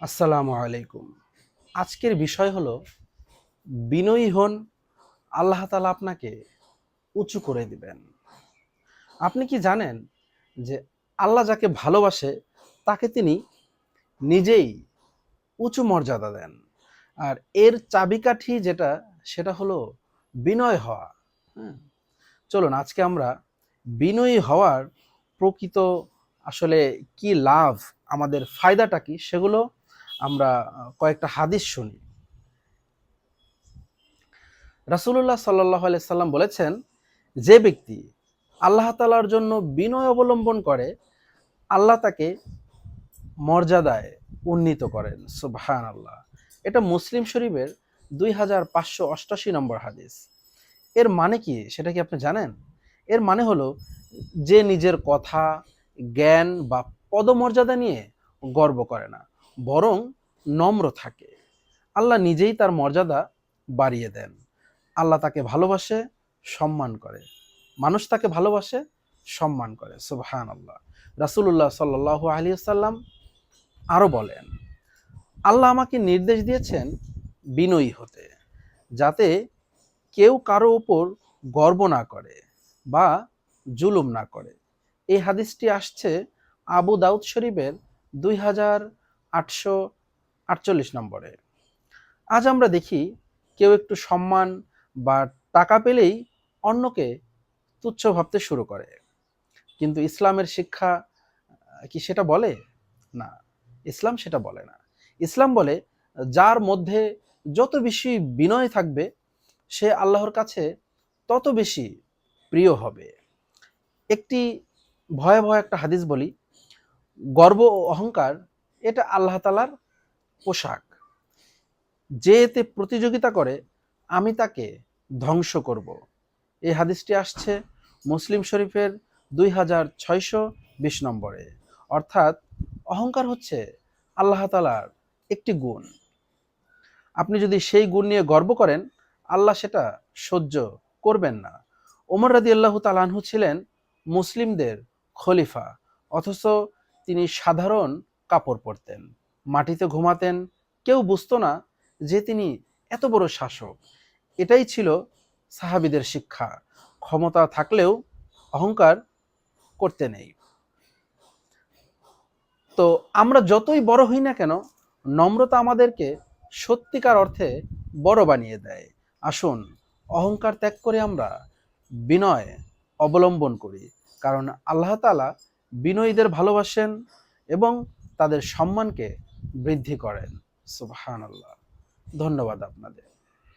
আসসালামু আলাইকুম। আজকের বিষয় হলো, বিনয়ী হন, আল্লাহ তালা আপনাকে উঁচু করে দিবেন। আপনি কি জানেন যে আল্লাহ যাকে ভালোবাসে, তাকে তিনি নিজেই উঁচু মর্যাদা দেন। আর এর চাবিকাঠি যেটা, সেটা হলো বিনয় হওয়া। হ্যাঁ? চলুন, আজকে আমরা বিনয়ী হওয়ার প্রকৃত আসলে কি লাভ, আমাদের ফায়দাটা কি, সেগুলো আমরা কয়েকটা হাদিস শুনি। রাসূলুল্লাহ সাল্লাহ সাল্লাম বলেছেন, যে ব্যক্তি আল্লাহ তালার জন্য বিনয় অবলম্বন করে, আল্লাহ তাকে মর্যাদায় উন্নীত করেন। সুবহান আল্লাহ এটা মুসলিম শরীফের দুই হাজার পাঁচশো অষ্টাশি নম্বর হাদিস। এর মানে কি, সেটা কি আপনি জানেন? এর মানে হলো, যে নিজের কথা, জ্ঞান বা পদমর্যাদা নিয়ে গর্ব করে না। বরং নম্র থাকে। আল্লাহ নিজেই তার মর্যাদা বাড়িয়ে দেন। আল্লাহ তাকে ভালোবাসে, সম্মান করে। মানুষ তাকে ভালোবাসে, সম্মান করে। সুবহান আল্লাহ রাসুল্লাহ সাল্লাহ আলী সাল্লাম আরও বলেন, আল্লাহ আমাকে নির্দেশ দিয়েছেন বিনয়ী হতে, যাতে কেউ কারও উপর গর্ব না করে বা জুলুম না করে। এই হাদিসটি আসছে আবু দাউদ শরীফের দুই হাজার আটশো আটচল্লিশ নম্বরে। আজ আমরা দেখি কেউ একটু সম্মান বা টাকা পেলেই অন্যকে তুচ্ছ ভাবতে শুরু করে। কিন্তু ইসলামের শিক্ষা কি সেটা বলে? না, ইসলাম সেটা বলে না। ইসলাম বলে, যার মধ্যে যত বেশি বিনয় থাকবে, সে আল্লাহর কাছে তত বেশি প্রিয় হবে। একটি ভয়াবহ একটা হাদিস বলি, গর্ব ও অহংকার এটা আল্লাহ তালার পোশাক। যে এতে প্রতিযোগিতা করে, আমি তাকে ধ্বংস করব। এই হাদিসটি আসছে মুসলিম শরীফের দুই হাজার ছয়শো বিশ নম্বরে। অর্থাৎ অহংকার হচ্ছে আল্লাহ তালার একটি গুণ। আপনি যদি সেই গুণ নিয়ে গর্ব করেন, আল্লাহ সেটা সহ্য করবেন না। ওমর রাদি আল্লাহ তালানহু ছিলেন মুসলিমদের খলিফা, অথচ তিনি সাধারণ কাপড় পরতেন, মাটিতে ঘুমাতেন, কেউ বুঝতো না যে তিনি এত বড় শাসক। এটাই ছিল সাহাবিদের শিক্ষা। ক্ষমতা থাকলেও অহংকার করতে নেই। তো আমরা যতই বড় হই না কেন, নম্রতা আমাদেরকে সত্যিকার অর্থে বড় বানিয়ে দেয়। আসুন, অহংকার ত্যাগ করে আমরা বিনয় অবলম্বন করি। কারণ আল্লাহ তালা বিনয়ীদের ভালোবাসেন এবং তাদের সম্মানকে বৃদ্ধি করেন। সুবহান আল্লাহ ধন্যবাদ আপনাদের।